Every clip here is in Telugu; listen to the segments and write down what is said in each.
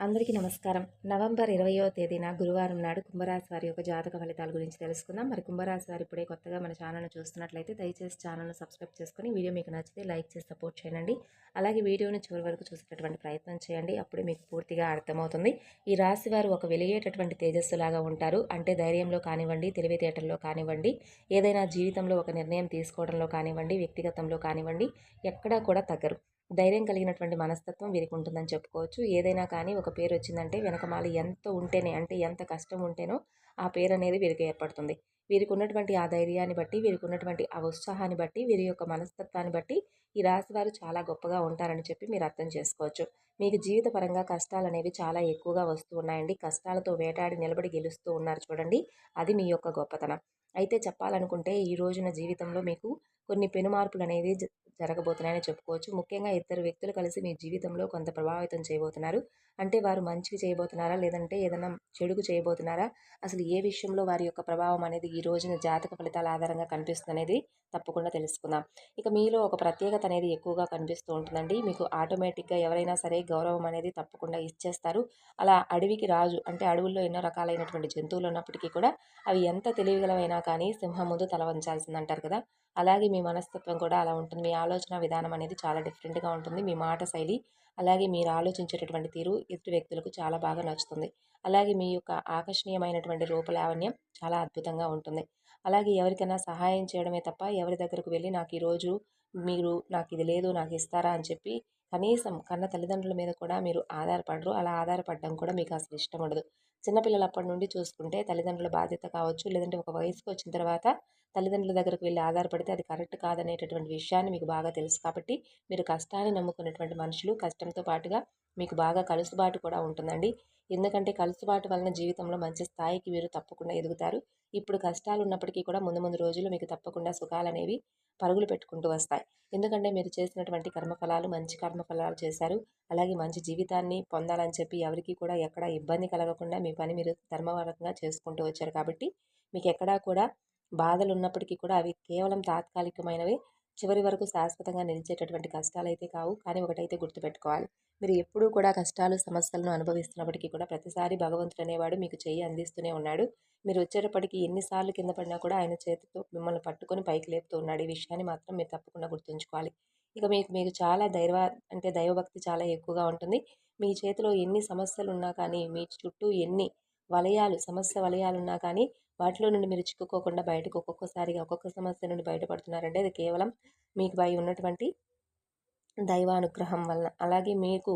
అందరికీ నమస్కారం. నవంబర్ ఇరవయో తేదీన గురువారం నాడు కుంభరాశి వారి యొక్క జాతక ఫలితాల గురించి తెలుసుకుందాం. మరి కుంభరాశి వారు ఇప్పుడే కొత్తగా మన ఛానల్ను చూస్తున్నట్లయితే దయచేసి ఛానల్ను సబ్స్క్రైబ్ చేసుకొని వీడియో మీకు నచ్చితే లైక్ చేసి సపోర్ట్ చేయండి. అలాగే వీడియోని చివరి వరకు చూసేటటువంటి ప్రయత్నం చేయండి. అప్పుడే మీకు పూర్తిగా అర్థమవుతుంది. ఈ రాశి వారు ఒక వెలిగేటటువంటి తేజస్సులాగా ఉంటారు. అంటే ధైర్యంలో కానివ్వండి తెలివితేటల్లో కానివ్వండి ఏదైనా జీవితంలో ఒక నిర్ణయం తీసుకోవడంలో కానివ్వండి వ్యక్తిగతంలో కానివ్వండి ఎక్కడా కూడా తగ్గరు. ధైర్యం కలిగినటువంటి మనస్తత్వం వీరికి ఉంటుందని చెప్పుకోవచ్చు. ఏదైనా కానీ ఒక పేరు వచ్చిందంటే వెనకమాల ఎంత ఉంటేనే అంటే ఎంత కష్టం ఉంటేనో ఆ పేరు అనేది వీరికి ఏర్పడుతుంది. వీరికి ఉన్నటువంటి ఆ ధైర్యాన్ని బట్టి వీరికి ఉన్నటువంటి ఆ ఉత్సాహాన్ని బట్టి వీరి యొక్క మనస్తత్వాన్ని బట్టి ఈ రాశి వారు చాలా గొప్పగా ఉంటారని చెప్పి మీరు అర్థం చేసుకోవచ్చు. మీకు జీవిత పరంగా కష్టాలు అనేవి చాలా ఎక్కువగా వస్తూ ఉన్నాయండి. కష్టాలతో వేటాడి నిలబడి గెలుస్తూ ఉన్నారు చూడండి. అది మీ యొక్క గొప్పతనం. అయితే చెప్పాలనుకుంటే ఈ రోజున జీవితంలో మీకు కొన్ని పెను మార్పులు అనేవి జరగబోతున్నాయని చెప్పుకోవచ్చు. ముఖ్యంగా ఇద్దరు వ్యక్తులు కలిసి మీ జీవితంలో కొంత ప్రభావితం చేయబోతున్నారు. అంటే వారు మంచివి చేయబోతున్నారా? లేదంటే ఏదైనా చెడుకు చేయబోతున్నారా? అసలు ఏ విషయంలో వారి యొక్క ప్రభావం అనేది ఈ రోజున జాతక ఫలితాల ఆధారంగా కనిపిస్తుంది అనేది తప్పకుండా తెలుసుకుందాం. ఇక మీలో ఒక ప్రత్యేకత అనేది ఎక్కువగా కనిపిస్తూ ఉంటుందండి. మీకు ఆటోమేటిక్గా ఎవరైనా సరే గౌరవం అనేది తప్పకుండా ఇచ్చేస్తారు. అలా అడవికి రాజు అంటే అడవుల్లో ఎన్నో రకాలైనటువంటి జంతువులు ఉన్నప్పటికీ కూడా అవి ఎంత తెలివిగలవైనా కానీ సింహం ముందు తల వంచాల్సింది అంటారు కదా? అలాగే మీ మనస్తత్వం కూడా అలా ఉంటుంది. మీ ఆలోచన విధానం అనేది చాలా డిఫరెంట్గా ఉంటుంది. మీ మాట శైలి అలాగే మీరు ఆలోచించేటటువంటి తీరు ఎదుటి వ్యక్తులకు చాలా బాగా నచ్చుతుంది. అలాగే మీ యొక్క ఆకర్షణీయమైనటువంటి రూపలావణ్యం చాలా అద్భుతంగా ఉంటుంది. అలాగే ఎవరికైనా సహాయం చేయడమే తప్ప ఎవరి దగ్గరకు వెళ్ళి నాకు ఈరోజు మీరు నాకు ఇది లేదు నాకు ఇస్తారా అని చెప్పి కనీసం కన్న తల్లిదండ్రుల మీద కూడా మీరు ఆధారపడరు. అలా ఆధారపడడం కూడా మీకు అసలు ఇష్టం ఉండదు. చిన్నపిల్లలప్పటి నుండి చూసుకుంటే తల్లిదండ్రుల బాధ్యత కావచ్చు లేదంటే ఒక వయసుకు వచ్చిన తర్వాత తల్లిదండ్రుల దగ్గరకు వెళ్ళి ఆధారపడితే అది కరెక్ట్ కాదనేటటువంటి విషయాన్ని మీకు బాగా తెలుసు కాబట్టి మీరు కష్టాన్ని నమ్ముకున్నటువంటి మనుషులు. కష్టంతో పాటుగా మీకు బాగా కలుసుబాటు కూడా ఉంటుందండి. ఎందుకంటే కలుసుబాటు వలన జీవితంలో మంచి స్థాయికి మీరు తప్పకుండా ఎదుగుతారు. ఇప్పుడు కష్టాలు ఉన్నప్పటికీ కూడా ముందు ముందు రోజులు మీకు తప్పకుండా సుఖాలు అనేవి పరుగులు పెట్టుకుంటూ వస్తాయి. ఎందుకంటే మీరు చేసినటువంటి కర్మఫలాలు మంచి కర్మఫలాలు చేశారు. అలాగే మంచి జీవితాన్ని పొందాలని చెప్పి ఎవరికి కూడా ఎక్కడ ఇబ్బంది కలగకుండా మీ పని మీరు ధర్మవరంగా చేసుకుంటూ వచ్చారు కాబట్టి మీకు ఎక్కడా కూడా బాధలు ఉన్నప్పటికీ కూడా అవి కేవలం తాత్కాలికమైనవి. చివరి వరకు శాశ్వతంగా నిలిచేటటువంటి కష్టాలు అయితే కావు. కానీ ఒకటైతే గుర్తుపెట్టుకోవాలి. మీరు ఎప్పుడూ కూడా కష్టాలు సమస్యలను అనుభవిస్తున్నప్పటికీ కూడా ప్రతిసారి భగవంతుడు అనేవాడు మీకు చెయ్యి అందిస్తూనే ఉన్నాడు. మీరు వచ్చేటప్పటికి ఎన్నిసార్లు కింద పడినా కూడా ఆయన చేతితో మిమ్మల్ని పట్టుకొని పైకి లేపుతూ ఉన్నాడు. ఈ విషయాన్ని మాత్రం మీరు తప్పకుండా గుర్తుంచుకోవాలి. ఇక మీకు మీకు చాలా దైవ అంటే దైవభక్తి చాలా ఎక్కువగా ఉంటుంది. మీ చేతిలో ఎన్ని సమస్యలు ఉన్నా కానీ మీ చుట్టూ ఎన్ని వలయాలు సమస్య వలయాలున్నా కానీ వాటిలో నుండి మీరు చిక్కుకోకుండా బయటకు ఒక్కొక్కసారిగా ఒక్కొక్క సమస్య నుండి బయటపడుతున్నారంటే అది కేవలం మీకు పై ఉన్నటువంటి దైవానుగ్రహం వలన. అలాగే మీకు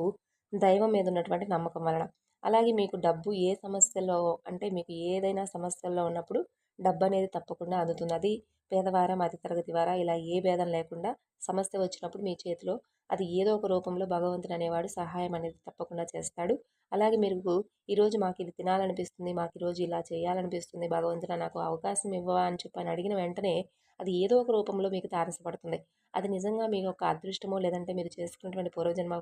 దైవం మీద ఉన్నటువంటి నమ్మకం వలన. అలాగే మీకు డబ్బు ఏ సమస్యలో అంటే మీకు ఏదైనా సమస్యల్లో ఉన్నప్పుడు డబ్బు అనేది తప్పకుండా అందుతుంది. అది పేదవారా మధ్యతరగతి వారా ఇలా ఏ భేదం లేకుండా సమస్య వచ్చినప్పుడు మీ చేతిలో అది ఏదో ఒక రూపంలో భగవంతుడు అనేవాడు సహాయం అనేది తప్పకుండా చేస్తాడు. అలాగే మీరు ఈరోజు మాకు ఇది తినాలనిపిస్తుంది మాకు ఈరోజు ఇలా చేయాలనిపిస్తుంది భగవంతుడు నాకు అవకాశం ఇవ్వవా అని చెప్పి అడిగిన వెంటనే అది ఏదో ఒక రూపంలో మీకు తారసపడుతుంది. అది నిజంగా మీ యొక్క అదృష్టమో లేదంటే మీరు చేసుకున్నటువంటి పూర్వజన్మ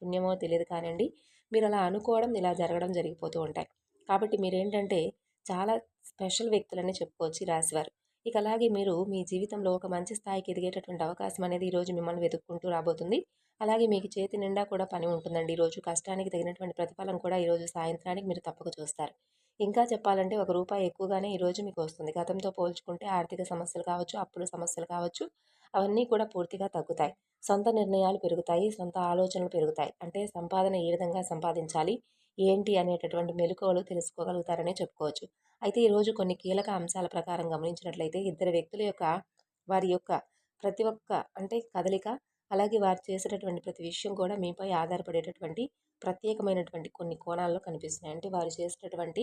పుణ్యమో తెలియదు కానివ్వండి మీరు అలా అనుకోవడం ఇలా జరగడం జరిగిపోతూ ఉంటాయి. కాబట్టి మీరేంటంటే చాలా స్పెషల్ వ్యక్తులని చెప్పుకోవచ్చు రాశివారు. ఇక అలాగే మీరు మీ జీవితంలో ఒక మంచి స్థాయికి ఎదిగేటటువంటి అవకాశం అనేది ఈరోజు మిమ్మల్ని వెతుక్కుంటూ రాబోతుంది. అలాగే మీకు చేతి నిండా కూడా పని ఉంటుందండి. ఈరోజు కష్టానికి తగినటువంటి ప్రతిఫలం కూడా ఈరోజు సాయంత్రానికి మీరు తప్పక చూస్తారు. ఇంకా చెప్పాలంటే ఒక రూపాయి ఎక్కువగానే ఈరోజు మీకు వస్తుంది. గతంతో పోల్చుకుంటే ఆర్థిక సమస్యలు కావచ్చు అప్పుల సమస్యలు కావచ్చు అవన్నీ కూడా పూర్తిగా తగ్గుతాయి. సొంత నిర్ణయాలు పెరుగుతాయి సొంత ఆలోచనలు పెరుగుతాయి. అంటే సంపాదన ఏ విధంగా సంపాదించాలి ఏంటి అనేటటువంటి మెలకువలు తెలుసుకోగలుగుతారనే చెప్పుకోవచ్చు. అయితే ఈరోజు కొన్ని కీలక అంశాల ప్రకారం గమనించినట్లయితే ఇద్దరు వ్యక్తుల యొక్క వారి యొక్క ప్రతి ఒక్క అంటే కదలిక అలాగే వారు చేసేటటువంటి ప్రతి విషయం కూడా మీపై ఆధారపడేటటువంటి ప్రత్యేకమైనటువంటి కొన్ని కోణాల్లో కనిపిస్తున్నాయి. అంటే వారు చేసేటటువంటి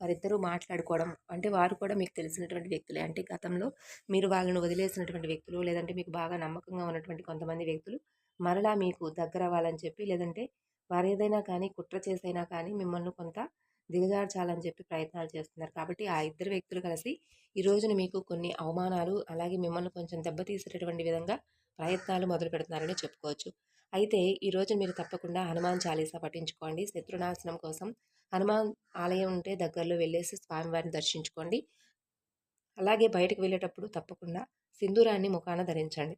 వారిద్దరూ మాట్లాడుకోవడం అంటే వారు కూడా మీకు తెలిసినటువంటి వ్యక్తులే. అంటే గతంలో మీరు వాళ్ళను వదిలేసినటువంటి వ్యక్తులు లేదంటే మీకు బాగా నమ్మకంగా ఉన్నటువంటి కొంతమంది వ్యక్తులు మరలా మీకు దగ్గర అవ్వాలని చెప్పి లేదంటే వారు ఏదైనా కానీ కుట్ర చేసైనా కానీ మిమ్మల్ని కొంత దిగజార్చాలని చెప్పి ప్రయత్నాలు చేస్తున్నారు. కాబట్టి ఆ ఇద్దరు వ్యక్తులు కలిసి ఈ రోజున మీకు కొన్ని అవమానాలు అలాగే మిమ్మల్ని కొంచెం దెబ్బతీసేటటువంటి విధంగా ప్రయత్నాలు మొదలు పెడుతున్నారని చెప్పుకోవచ్చు. అయితే ఈరోజు మీరు తప్పకుండా హనుమాన్ చాలీసా పఠించుకోండి. శత్రునాశనం కోసం హనుమాన్ ఆలయం ఉంటే దగ్గరలో వెళ్ళేసి స్వామివారిని దర్శించుకోండి. అలాగే బయటకు వెళ్ళేటప్పుడు తప్పకుండా సింధూరాన్ని ముఖాన ధరించండి.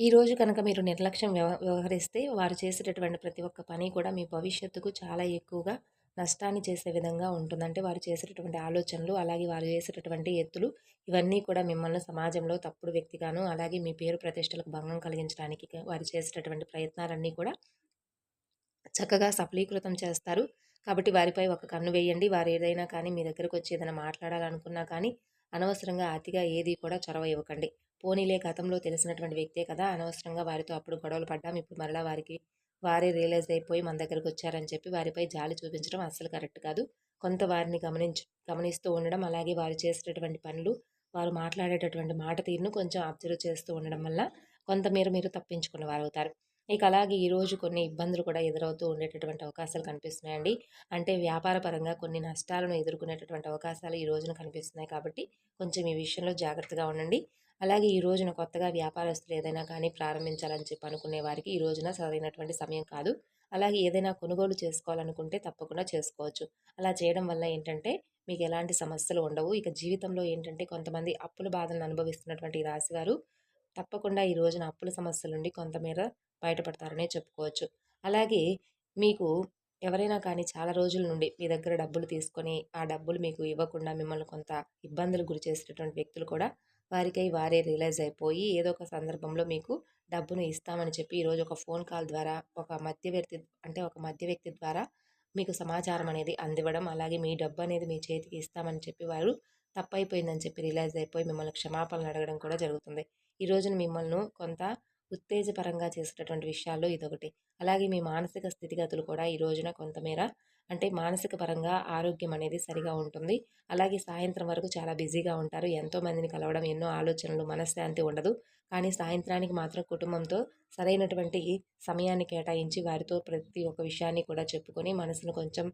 ఈరోజు కనుక మీరు నిర్లక్ష్యం వ్యవ వ్యవహరిస్తే వారు చేసేటటువంటి ప్రతి ఒక్క పని కూడా మీ భవిష్యత్తుకు చాలా ఎక్కువగా నష్టాన్ని చేసే విధంగా ఉంటుందంటే వారు చేసేటటువంటి ఆలోచనలు అలాగే వారు చేసేటటువంటి ఎత్తులు ఇవన్నీ కూడా మిమ్మల్ని సమాజంలో తప్పుడు వ్యక్తిగాను అలాగే మీ పేరు ప్రతిష్టలకు భంగం కలిగించడానికి వారు చేసేటటువంటి ప్రయత్నాలన్నీ కూడా చక్కగా సఫలీకృతం చేస్తారు. కాబట్టి వారిపై ఒక కన్ను వేయండి. వారు ఏదైనా కానీ మీ దగ్గరకు వచ్చి ఏదైనా మాట్లాడాలనుకున్నా కానీ అనవసరంగా అతిగా ఏది కూడా చొరవ ఇవ్వకండి. పోనీలే గతంలో తెలిసినటువంటి వ్యక్తే కదా! అనవసరంగా వారితో అప్పుడు గొడవలు పడ్డాం. ఇప్పుడు మరలా వారికి వారే రియలైజ్ అయిపోయి మన దగ్గరకు వచ్చారని చెప్పి వారిపై జాలి చూపించడం అస్సలు కరెక్ట్ కాదు. కొంత వారిని గమనించు గమనిస్తూ ఉండడం అలాగే వారు చేసేటటువంటి పనులు వారు మాట్లాడేటటువంటి మాట తీరును కొంచెం అబ్జర్వ్ చేస్తూ ఉండడం వల్ల కొంతమేర మీరు తప్పించుకున్న వారు అవుతారు ఇక అలాగే ఈరోజు కొన్ని ఇబ్బందులు కూడా ఎదురవుతూ ఉండేటటువంటి అవకాశాలు కనిపిస్తున్నాయండి. అంటే వ్యాపార పరంగా కొన్ని నష్టాలను ఎదుర్కొనేటటువంటి అవకాశాలు ఈ రోజున కనిపిస్తున్నాయి కాబట్టి కొంచెం ఈ విషయంలో జాగ్రత్తగా ఉండండి. అలాగే ఈ రోజున కొత్తగా వ్యాపారస్తులు ఏదైనా కానీ ప్రారంభించాలని చెప్పి అనుకునే వారికి ఈ రోజున సరైనటువంటి సమయం కాదు. అలాగే ఏదైనా కొనుగోలు చేసుకోవాలనుకుంటే తప్పకుండా చేసుకోవచ్చు. అలా చేయడం వల్ల ఏంటంటే మీకు ఎలాంటి సమస్యలు ఉండవు. ఇక జీవితంలో ఏంటంటే కొంతమంది అప్పుల బాధలను అనుభవిస్తున్నటువంటి రాశివారు తప్పకుండా ఈ రోజున అప్పుల సమస్యల నుండి కొంతమేర బయటపడతారనే చెప్పుకోవచ్చు. అలాగే మీకు ఎవరైనా కానీ చాలా రోజుల నుండి మీ దగ్గర డబ్బులు తీసుకొని ఆ డబ్బులు మీకు ఇవ్వకుండా మిమ్మల్ని కొంత ఇబ్బందులు గురి చేసేటటువంటి వ్యక్తులు కూడా వారికై వారే రియలైజ్ అయిపోయి ఏదో ఒక సందర్భంలో మీకు డబ్బును ఇస్తామని చెప్పి ఈరోజు ఒక ఫోన్ కాల్ ద్వారా ఒక మధ్యవర్తి అంటే ఒక మధ్య వ్యక్తి ద్వారా మీకు సమాచారం అనేది అందివ్వడం అలాగే మీ డబ్బు అనేది మీ చేతికి ఇస్తామని చెప్పి వారు తప్పైపోయిందని చెప్పి రియలైజ్ అయిపోయి మిమ్మల్ని క్షమాపణలు అడగడం కూడా జరుగుతుంది. ఈ రోజున మిమ్మల్ని కొంత ఉత్తేజపరంగా చేసేటటువంటి విషయాల్లో ఇదొకటి. అలాగే మీ మానసిక స్థితిగతులు కూడా ఈ రోజున కొంతమేర అంటే మానసిక పరంగా ఆరోగ్యం అనేది సరిగా ఉంటుంది. అలాగే సాయంత్రం వరకు చాలా బిజీగా ఉంటారు. ఎంతో మందిని కలవడం ఎన్నో ఆలోచనలు మనశ్శాంతి ఉండదు. కానీ సాయంత్రానికి మాత్రం కుటుంబంతో సరైనటువంటి సమయాన్ని కేటాయించి వారితో ప్రతి ఒక్క విషయాన్ని కూడా చెప్పుకొని మనసును కొంచెం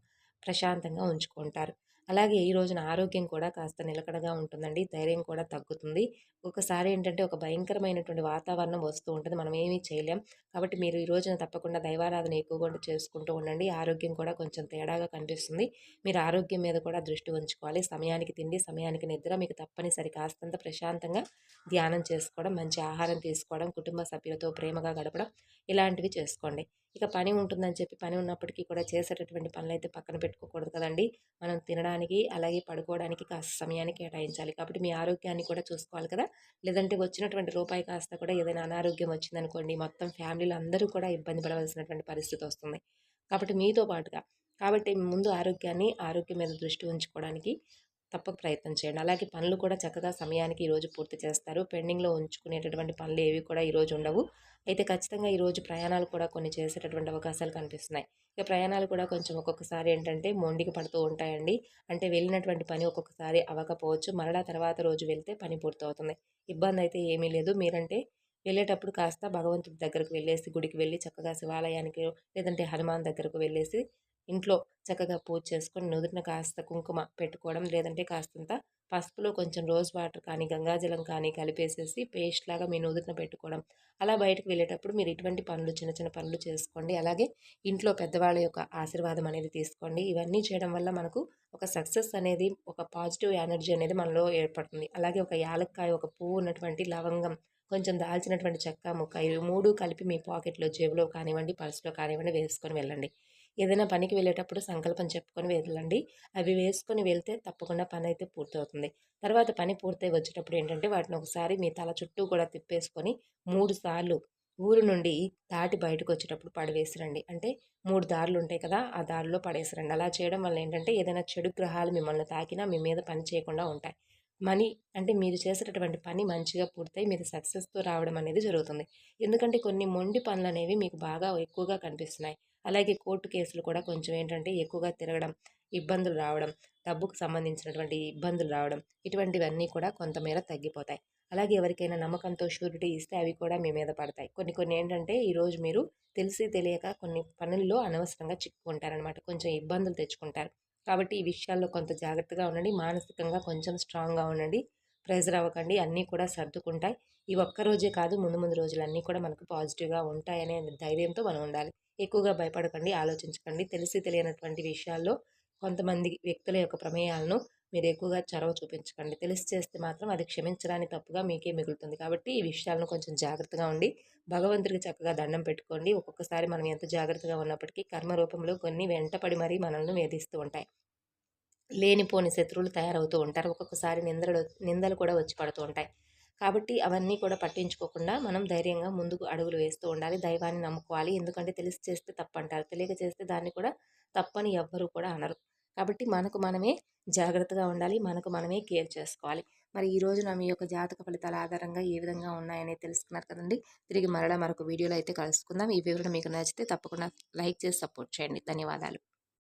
ప్రశాంతంగా ఉంచుకుంటారు. అలాగే ఈ రోజున ఆరోగ్యం కూడా కాస్త నిలకడగా ఉంటుందండి. ధైర్యం కూడా తగ్గుతుంది. ఒకసారి ఏంటంటే ఒక భయంకరమైనటువంటి వాతావరణం వస్తూ ఉంటుంది. మనం ఏమీ చేయలేం. కాబట్టి మీరు ఈ రోజున తప్పకుండా దైవారాధన ఎక్కువగా చేసుకుంటూ ఉండండి. ఆరోగ్యం కూడా కొంచెం తేడాగా కనిపిస్తుంది. మీరు ఆరోగ్యం మీద కూడా దృష్టి ఉంచుకోవాలి. సమయానికి తిండి సమయానికి నిద్ర మీకు తప్పనిసరి. కాస్తంత ప్రశాంతంగా ధ్యానం చేసుకోవడం మంచి ఆహారం తీసుకోవడం కుటుంబ సభ్యులతో ప్రేమగా గడపడం ఇలాంటివి చేసుకోండి. ఇక పని ఉంటుందని చెప్పి పని ఉన్నప్పటికీ కూడా చేసేటటువంటి పనులు అయితే పక్కన పెట్టుకోకూడదు కదండి. మనం తినడానికి అలాగే పడుకోవడానికి కాస్త సమయాన్ని కేటాయించాలి. కాబట్టి మీ ఆరోగ్యాన్ని కూడా చూసుకోవాలి కదా! లేదంటే వచ్చినటువంటి రూపాయి కాస్త కూడా ఏదైనా అనారోగ్యం వచ్చిందనుకోండి మొత్తం ఫ్యామిలీలో అందరూ కూడా ఇబ్బంది పడవలసినటువంటి పరిస్థితి వస్తుంది. కాబట్టి మీతో పాటుగా కాబట్టి ముందు ఆరోగ్యాన్ని ఆరోగ్యం మీద దృష్టి ఉంచుకోవడానికి తప్పక ప్రయత్నం చేయండి. అలాగే పనులు కూడా చక్కగా సమయానికి ఈరోజు పూర్తి చేస్తారు. పెండింగ్లో ఉంచుకునేటటువంటి పనులు ఏవి కూడా ఈరోజు ఉండవు. అయితే ఖచ్చితంగా ఈరోజు ప్రయాణాలు కూడా కొన్ని చేసేటటువంటి అవకాశాలు కనిపిస్తున్నాయి. ఇక ప్రయాణాలు కూడా కొంచెం ఒక్కొక్కసారి ఏంటంటే మొండికి పడుతూ ఉంటాయండి. అంటే వెళ్ళినటువంటి పని ఒక్కొక్కసారి అవ్వకపోవచ్చు. మరలా తర్వాత రోజు వెళ్తే పని పూర్తవుతుంది. ఇబ్బంది అయితే ఏమీ లేదు. మీరంటే వెళ్ళేటప్పుడు కాస్త భగవంతుడి దగ్గరకు వెళ్ళేసి గుడికి వెళ్ళి చక్కగా శివాలయానికి లేదంటే హనుమాన్ దగ్గరకు వెళ్ళేసి ఇంట్లో చక్కగా పూజ చేసుకొని నుదుటిన కాస్త కుంకుమ పెట్టుకోవడం లేదంటే కాస్తంత పసుపులో కొంచెం రోజ్ వాటర్ కానీ గంగాజలం కానీ కలిపేసేసి పేస్ట్ లాగా మీ నుదుటిన పెట్టుకోవడం. అలా బయటకు వెళ్ళేటప్పుడు మీరు ఇటువంటి పనులు చిన్న చిన్న పనులు చేసుకోండి. అలాగే ఇంట్లో పెద్దవాళ్ళ యొక్క ఆశీర్వాదం అనేది తీసుకోండి. ఇవన్నీ చేయడం వల్ల మనకు ఒక సక్సెస్ అనేది ఒక పాజిటివ్ ఎనర్జీ అనేది మనలో ఏర్పడుతుంది. అలాగే ఒక యాలక్కాయ ఒక పువ్వు ఉన్నటువంటి లవంగం కొంచెం దాల్చినటువంటి చెక్క ముక్క ఇవి మూడు కలిపి మీ పాకెట్లో జేబులో కానివ్వండి పర్సులో కానివ్వండి వేసుకొని వెళ్ళండి. ఏదైనా పనికి వెళ్ళేటప్పుడు సంకల్పం చెప్పుకొని వెళ్ళండి. అవి వేసుకొని వెళ్తే తప్పకుండా పని అయితే పూర్తవుతుంది. తర్వాత పని పూర్తయి వచ్చేటప్పుడు ఏంటంటే వాటిని ఒకసారి మీ తల చుట్టూ కూడా తిప్పేసుకొని మూడు సార్లు ఊరు నుండి దాటి బయటకు వచ్చేటప్పుడు పడవేసిరండి. అంటే మూడు దారులు ఉంటాయి కదా ఆ దారిలో పడేసిరండి. అలా చేయడం వల్ల ఏంటంటే ఏదైనా చెడు గ్రహాలు మిమ్మల్ని తాకినా మీ మీద పని చేయకుండా ఉంటాయి. మనీ అంటే మీరు చేసేటటువంటి పని మంచిగా పూర్తయి మీరు సక్సెస్తో రావడం అనేది జరుగుతుంది. ఎందుకంటే కొన్ని మొండి పనులు అనేవి మీకు బాగా ఎక్కువగా కనిపిస్తున్నాయి. అలాగే కోర్టు కేసులు కూడా కొంచెం ఏంటంటే ఎక్కువగా తిరగడం ఇబ్బందులు రావడం డబ్బుకు సంబంధించినటువంటి ఇబ్బందులు రావడం ఇటువంటివన్నీ కూడా కొంతమేర తగ్గిపోతాయి. అలాగే ఎవరికైనా నమ్మకంతో షూరిటీ ఇస్తే అవి కూడా మీ మీద పడతాయి. కొన్ని కొన్ని ఏంటంటే ఈరోజు మీరు తెలిసి తెలియక కొన్ని పనుల్లో అనవసరంగా చిక్కుకుంటారనమాట కొంచెం ఇబ్బందులు తెచ్చుకుంటారు. కాబట్టి ఈ విషయాల్లో కొంత జాగ్రత్తగా ఉండండి. మానసికంగా కొంచెం స్ట్రాంగ్గా ఉండండి. ప్రెజర్ అవ్వకండి. అన్నీ కూడా సర్దుకుంటాయి. ఈ ఒక్క రోజే కాదు ముందు ముందు రోజులు అన్నీ కూడా మనకు పాజిటివ్గా ఉంటాయనే ధైర్యంతో మనం ఉండాలి. ఎక్కువగా భయపడకండి ఆలోచించకండి. తెలిసి తెలియనటువంటి విషయాల్లో కొంతమంది వ్యక్తుల యొక్క ప్రమేయాలను మీరు ఎక్కువగా చొరవ చూపించకండి. తెలిసి చేస్తే మాత్రం అది క్షమించడానికి తప్పుగా మీకే మిగులుతుంది. కాబట్టి ఈ విషయాలను కొంచెం జాగ్రత్తగా ఉండి భగవంతుడికి చక్కగా దండం పెట్టుకోండి. ఒక్కొక్కసారి మనం ఎంత జాగ్రత్తగా ఉన్నప్పటికీ కర్మ రూపంలో కొన్ని వెంటపడి మరీ మనల్ని వేధిస్తూ ఉంటాయి. లేనిపోని శత్రువులు తయారవుతూ ఉంటారు. ఒక్కొక్కసారి నిందలు నిందలు కూడా వచ్చి పడుతూ ఉంటాయి. కాబట్టి అవన్నీ కూడా పట్టించుకోకుండా మనం ధైర్యంగా ముందుకు అడుగులు వేస్తూ ఉండాలి. దైవాన్ని నమ్ముకోవాలి. ఎందుకంటే తెలిసి చేస్తే తప్పంటారు. తెలియక చేస్తే దాన్ని కూడా తప్పని ఎవ్వరూ కూడా అనరు. కాబట్టి మనకు మనమే జాగ్రత్తగా ఉండాలి. మనకు మనమే కేర్ చేసుకోవాలి. మరి ఈ నా మీ యొక్క జాతక ఫలితాల ఆధారంగా ఏ విధంగా ఉన్నాయనేది తెలుసుకున్నారు కదండి. తిరిగి మరలా మరొక వీడియోలో అయితే కలుసుకుందాం. ఈ వివరణ మీకు నచ్చితే తప్పకుండా లైక్ చేసి సపోర్ట్ చేయండి. ధన్యవాదాలు.